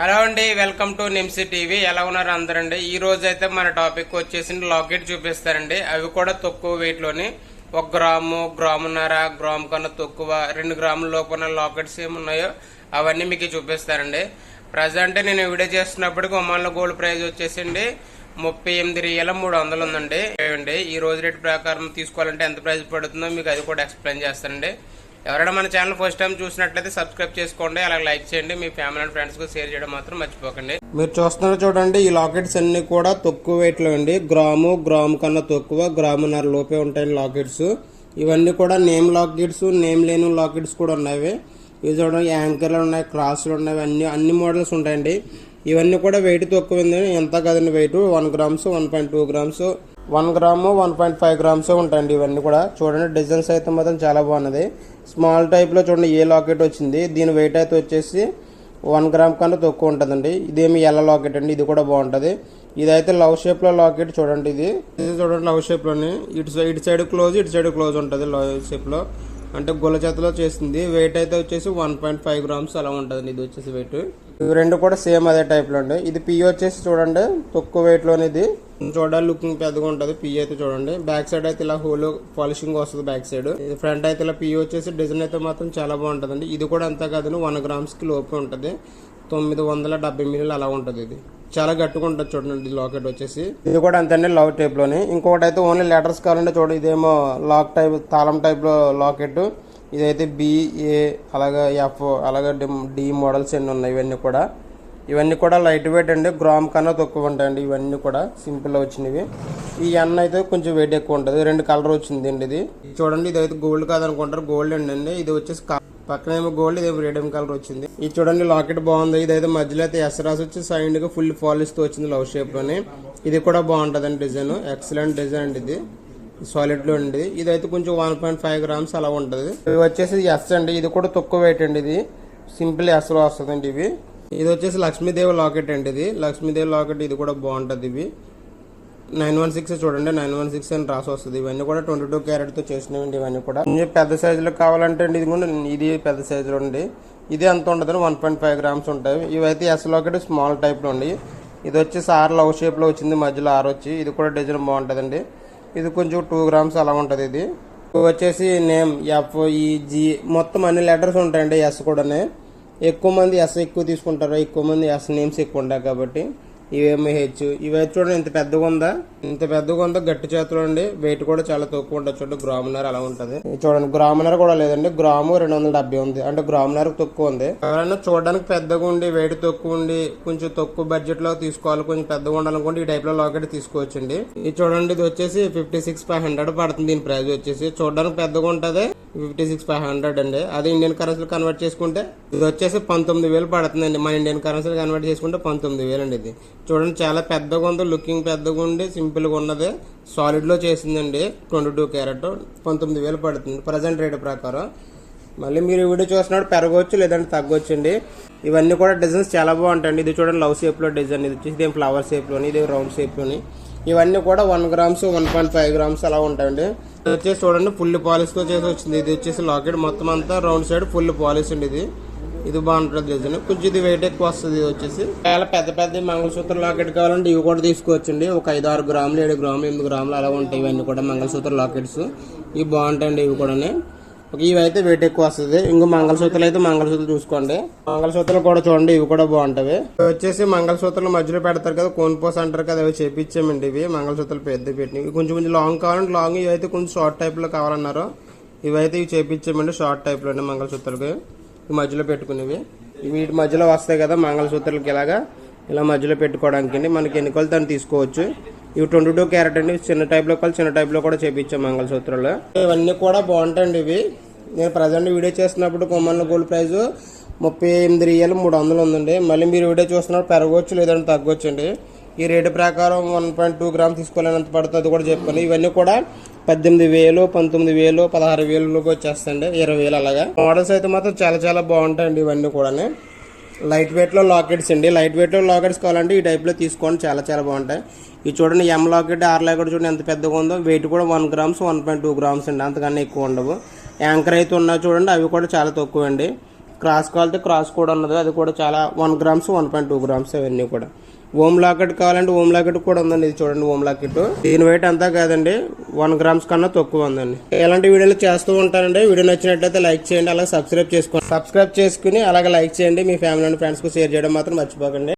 Hello అండి welcome to నిమ్సి TV. ఎలా ఉన్నారు అందరండి? ఈ రోజు అయితే మన టాపిక్ వచ్చేసి లాకెట్ చూపిస్తారండి. అవి కూడా తక్కువ వెయిట్లోని ఒక గ్రాము గ్రామున్నర గ్రామ్ కన్నా తక్కువ రెండు గ్రాముల లోపల లాకెట్స్ ఏమున్నాయో అవన్నీ మీకు చూపిస్తారండి. ప్రజెంట్ నేను వీడియో చేస్తున్నప్పటికి ఒమాన్లో గోల్డ్ ప్రైజ్ వచ్చేసిండి ముప్పై ఎనిమిది రియల మూడు వందలు ఉందండి. ఈ రోజు రేటు ప్రకారం తీసుకోవాలంటే ఎంత ప్రైస్ పడుతుందో మీకు అది కూడా ఎక్స్ప్లెయిన్ చేస్తానండి. ఎవరైనా మన ఛానల్ ఫస్ట్ టైం చూసినట్లయితే సబ్స్క్రైబ్ చేసుకోండి అలాగే లైక్ చేయండి. మీ ఫ్యామిలీ అండ్ ఫ్రెండ్స్కు షేర్ చేయడం మాత్రం మర్చిపోకండి. మీరు చూస్తున్నారు చూడండి ఈ లాకెట్స్ అన్ని కూడా తక్కువ వెయిట్లో అండి. గ్రాము గ్రాము కన్నా తక్కువ గ్రామున్నర లోపే ఉంటాయి లాకెట్స్ ఇవన్నీ కూడా నేమ్ లాకెట్స్ నేమ్ లేని లాకెట్స్ కూడా ఉన్నాయి. ఇవి చూడండి యాంకర్లు ఉన్నాయి క్రాస్లు ఉన్నాయి అన్ని అన్ని మోడల్స్ ఉంటాయండి. ఇవన్నీ కూడా వెయిట్ తక్కువ ఉంది. ఎంత కదండి weight one grams one point two grams one gram one point five grams ఉంటాయండి ఇవన్నీ కూడా. చూడండి డిజైన్స్ అయితే మాత్రం చాలా బాగున్నది స్మాల్ టైప్లో చూడండి ఏ లాకెట్ వచ్చింది దీని వెయిట్ అయితే వచ్చేసి వన్ గ్రామ్ కన్నా తక్కువ ఉంటుందండి. ఇదేమి ఎల్ల లాకెట్ అండి ఇది కూడా బాగుంటుంది. ఇదైతే లవ్ షేప్లో లాకెట్ చూడండి ఇది. ఇది చూడండి లవ్ షేప్లోని ఇటు సైడ్ ఇటు సైడ్ క్లోజ్ ఇటు సైడ్ క్లోజ్ ఉంటుంది లవ్ షేప్లో అంటే గుల్ల చేతిలో చేసింది. వెయిట్ అయితే వచ్చేసి వన్ పాయింట్ ఫైవ్ గ్రామ్స్ అలా ఉంటుంది ఇది వచ్చేసి వెయిట్ ఇవి రెండు కూడా సేమ్ అదే టైప్లో అండి ఇది పి వచ్చేసి చూడండి తక్కువ వెయిట్లోని ఇది. చూడాలి లుకింగ్ పెద్దగా ఉంటుంది. పి అయితే చూడండి. బ్యాక్ సైడ్ అయితే ఇలా హోల్ పాలిషింగ్ వస్తుంది బ్యాక్ సైడ్ ఇది ఫ్రంట్ అయితే ఇలా పి వచ్చేసి డిజైన్ అయితే మాత్రం చాలా బాగుంటుందండి. ఇది కూడా అంతా కాదు వన్ గ్రామ్స్కి లోపే ఉంటుంది. తొమ్మిది వందల డెబ్బై మిల్లీలు అలా ఉంటుంది ఇది. చాలా గట్టిగా ఉంటుంది చూడండి లాకెట్ వచ్చేసి. ఇది కూడా అంతే లవ్ టైప్లోని. ఇంకొకటి అయితే ఓన్లీ లెటర్స్ కావాలంటే చూడండి ఇదేమో లాక్ టైప్ తాళం టైప్లో లాకెట్ ఇదైతే బిఏ అలాగే ఎఫ్ అలాగే డి మోడల్స్ ఎన్ని ఉన్నాయి ఇవన్నీ కూడా. ఇవన్నీ కూడా లైట్ వెయిట్ అండి గ్రామ్ కన్నా తక్కువ ఉంటాయండి ఇవన్నీ కూడా సింపుల్ వచ్చినవి. ఈ ఎన్ అయితే కొంచెం వెయిట్ ఎక్కువ ఉంటుంది. రెండు కలర్ వచ్చింది అండి ఇది. చూడండి ఇది అయితే గోల్డ్ కాదనుకుంటారు గోల్డ్ అండి. ఇది వచ్చేసి కా- పక్కన ఏమో గోల్డ్ ఇదేమో రేడియం కలర్ వచ్చింది. ఇది చూడండి లాకెట్ బాగుంది. ఇదైతే మధ్యలో అయితే ఎస్ రాసి వచ్చి సైడ్గా ఫుల్ పాలిష్తో వచ్చింది లవ్ షేప్లోనే. ఇది కూడా బాగుంటుందండి అండి డిజైన్ ఎక్సలెంట్ డిజైన్ అండి ఇది. సాలిడ్లో అండి ఇది అయితే కొంచెం వన్ పాయింట్ ఫైవ్ గ్రామ్స్ అలా ఉంటది. ఇవి వచ్చేసి ఎస్ అండి. ఇది కూడా తక్కువ వెయిట్ అండి ఇది. సింపుల్ ఎస్లో వస్తుందండి ఇవి. ఇది వచ్చేసి లక్ష్మీదేవి లాకెట్ అండి ఇది. లక్ష్మీదేవి లాకెట్ ఇది కూడా బాగుంటది ఇవి. నైన్ వన్ సిక్స్ చూడండి నైన్ వన్ సిక్స్ అని రాసి వస్తుంది. ఇవన్నీ కూడా ట్వంటీ టూ క్యారెట్తో చేసినవి ఇవన్నీ కూడా. పెద్ద సైజులో కావాలంటే అండి ఇది కూడా ఇది పెద్ద సైజులో ఉండి ఇది ఎంత ఉండదు వన్ పాయింట్ ఫైవ్ గ్రామ్స్ ఉంటాయి. ఇవైతే ఎస్ లాకెట్ స్మాల్ టైప్లో ఉంది ఇది వచ్చేసి ఆర్ లవ్ షేప్లో వచ్చింది మధ్యలో ఆర్ వచ్చి. ఇది కూడా డిజైన్ బాగుంటుందండి. ఇది కొంచెం టూ గ్రామ్స్ అలా ఉంటుంది ఇది. వచ్చేసి నేమ్ ఎఫ్ ఈ e, మొత్తం అన్ని లెటర్స్ ఉంటాయండి ఎస్ కూడానే. ఎక్కువ మంది ఎస్ ఎక్కువ తీసుకుంటారు ఎక్కువ మంది ఎస్ నేమ్స్ ఎక్కువ ఉంటాయి కాబట్టి. ఇవేమో హెచ్ ఇవైతే చూడండి ఇంత పెద్దగా ఉందా? ఇంత పెద్దగా ఉందా? గట్టి చేతులు అండి. వెయిట్ కూడా చాలా తక్కువ ఉంటుంది చూడండి. గ్రామున్నర అలా ఉంటుంది. ఇది చూడండి గ్రామున్నర కూడా లేదండి. గ్రాము రెండు వందల డెబ్బై ఉంది. అంటే గ్రామున్నర తక్కువ ఉంది. ఎవరైనా చూడడానికి పెద్దగా ఉండి వెయిట్ తక్కువ ఉండి కొంచెం తక్కువ బడ్జెట్లో తీసుకోవాలి కొంచెం పెద్దగా ఉండాలనుకుంటే ఈ టైప్లో లాకెట్ తీసుకోవచ్చండి. ఇది చూడండి ఇది వచ్చేసి ఫిఫ్టీ సిక్స్ ఫైవ్ హండ్రెడ్ పడుతుంది. దీని ప్రైస్ వచ్చేసి చూడడానికి పెద్దగా ఉంటది. ఫిఫ్టీ సిక్స్ ఫైవ్ హండ్రెడ్ అండి. అదే ఇండియన్ కరెన్సీలో కన్వర్ట్ చేసుకుంటే ఇది వచ్చేసి పంతొమ్మిది వేలు పడుతుందండి. మన ఇండియన్ కరెన్సీలో కన్వర్ట్ చేసుకుంటే పంతొమ్మిది వేలు అండి ఇది. చూడండి చాలా పెద్దగా ఉంది లుకింగ్ పెద్దగా ఉండి సింపుల్గా ఉన్నది సాలిడ్లో చేసిందండి. ట్వంటీ టూ క్యారెట్ పంతొమ్మిది వేలు పడుతుంది. ప్రజెంట్ రేటు ప్రకారం. మళ్ళీ మీరు వీడియో చూసినప్పుడు పెరగవచ్చు లేదంటే తగ్గవచ్చు అండి. ఇవన్నీ కూడా డిజైన్స్ చాలా బాగుంటాయండి. ఇది చూడండి లవ్ షేప్లో డిజైన్ ఇది వచ్చేసి ఇది ఫ్లవర్ షేప్లోని ఇది రౌండ్ షేప్లోని ఇవన్నీ కూడా one grams one point five grams అలా ఉంటాయండి. ఇది వచ్చేసి చూడండి ఫుల్ పాలిష్తో చేసి వచ్చింది. ఇది వచ్చేసి లాకెట్ మొత్తం అంతా రౌండ్ సైడ్ ఫుల్ పాలిష్ అండి ఇది. ఇది బాగుంటుంది డిజైన్ కొంచెం ఇది వెయిట్ ఎక్కువ వస్తుంది ఇది వచ్చేసి. చాలా పెద్ద పెద్ద మంగళసూత్ర లాకెట్ కావాలంటే ఇవి కూడా తీసుకోవచ్చండి. ఒక ఐదు ఆరు గ్రాములు ఏడు గ్రాములు ఎనిమిది గ్రాములు అలా ఉంటాయి ఇవన్నీ కూడా మంగళసూత్ర లాకెట్స్ ఇవి బాగుంటాయండి ఇవి కూడా ఒక ఇవి అయితే వెయిట్ ఎక్కువ వస్తుంది. ఇంకో మంగళసూత్రాలు అయితే మంగళసూత్రాలు చూసుకోండి. మంగళసూత్రాలు కూడా చూడండి ఇవి కూడా బాగుంటాయి వచ్చేసి మంగళసూత్రాలు మధ్యలో పెడతారు కదా కోన్పోస్ అంటారు కదా అవి చేపించామండి ఇవి. మంగళసూత్రాలు పెద్ద పెట్టినవి. ఇవి కొంచెం కొంచెం లాంగ్ కావాలంటే లాంగ్ ఇవి అయితే కొంచెం షార్ట్ టైప్లో కావాలన్నారు. ఇవైతే ఇవి చేపించామండి షార్ట్ టైప్లో అండి మంగళసూత్రాలకి. ఇవి మధ్యలో పెట్టుకునేవి. వీటి మధ్యలో వస్తాయి కదా మంగళసూత్రాలకి ఇలాగా. ఇలా మధ్యలో పెట్టుకోవడానికి మనకి ఎన్ని కొలత తీసుకోవచ్చు. ఇవి ట్వంటీ టూ క్యారెట్ అండి. చిన్న టైప్లో కావాలి చిన్న టైప్లో కూడా చేపించాం మంగళసూత్రాలు. ఇవన్నీ కూడా బాగుంటాయండి ఇవి. నేను ప్రజెంట్ వీడియో చేస్తున్నప్పుడు కొమ్మన్న గోల్డ్ ప్రైస్ ముప్పై ఎనిమిది రియల్ మూడు వందలు ఉందండి. మళ్ళీ మీరు వీడియో చూస్తున్నప్పుడు పెరగవచ్చు లేదంటే తగ్గవచ్చండి అండి ఈ రేటు ప్రకారం వన్ పాయింట్ టూ గ్రామ్ తీసుకోలేనంత పడుతుంది అది కూడా చెప్పాను ఇవన్నీ కూడా పద్దెనిమిది వేలు పంతొమ్మిది వేలు పదహారు వేలు వచ్చేస్తాయండి. ఇరవై వేలు అలాగా. మోడల్స్ అయితే మాత్రం చాలా చాలా బాగుంటాయండి ఇవన్నీ కూడా లైట్ వెయిట్లో లాకెట్స్ అండి. లైట్ వెయిట్లో లాకెట్స్ కావాలంటే ఈ టైప్లో తీసుకోండి. చాలా చాలా బాగుంటాయి. ఇది చూడండి ఎం లాకెట్ ఆర్ లాకెట్ చూడండి ఎంత పెద్దగా ఉందో. వెయిట్ కూడా one grams one point two grams అండి. అంతకన్నా ఎక్కువ ఉండవు. యాంకర్ అయితే ఉన్నా చూడండి అవి కూడా చాలా తక్కువ అండి క్రాస్ కావాలంటే క్రాస్ కూడా ఉన్నది అది కూడా చాలా one grams one point two grams అవన్నీ కూడా. ఓమ్ లాకెట్ కావాలంటే ఓమ్ లాకెట్ కూడా ఉందండి ఇది చూడండి ఓమ్ లాకెట్ దీని వెయిట్ అంతా కాదండి వన్ గ్రామ్స్ కన్నా తక్కువ ఉందండి. ఇలాంటి వీడియోలు చేస్తూ ఉంటానండి. వీడియో నచ్చినట్లయితే లైక్ చేయండి అలాగే సబ్స్క్రైబ్ చేసుకోండి. సబ్స్క్రైబ్ చేసుకుని అలాగే లైక్ చేయండి మీ ఫ్యామిలీ అండ్ ఫ్రెండ్స్కి షేర్ చేయడం మాత్రం మర్చిపోకండి.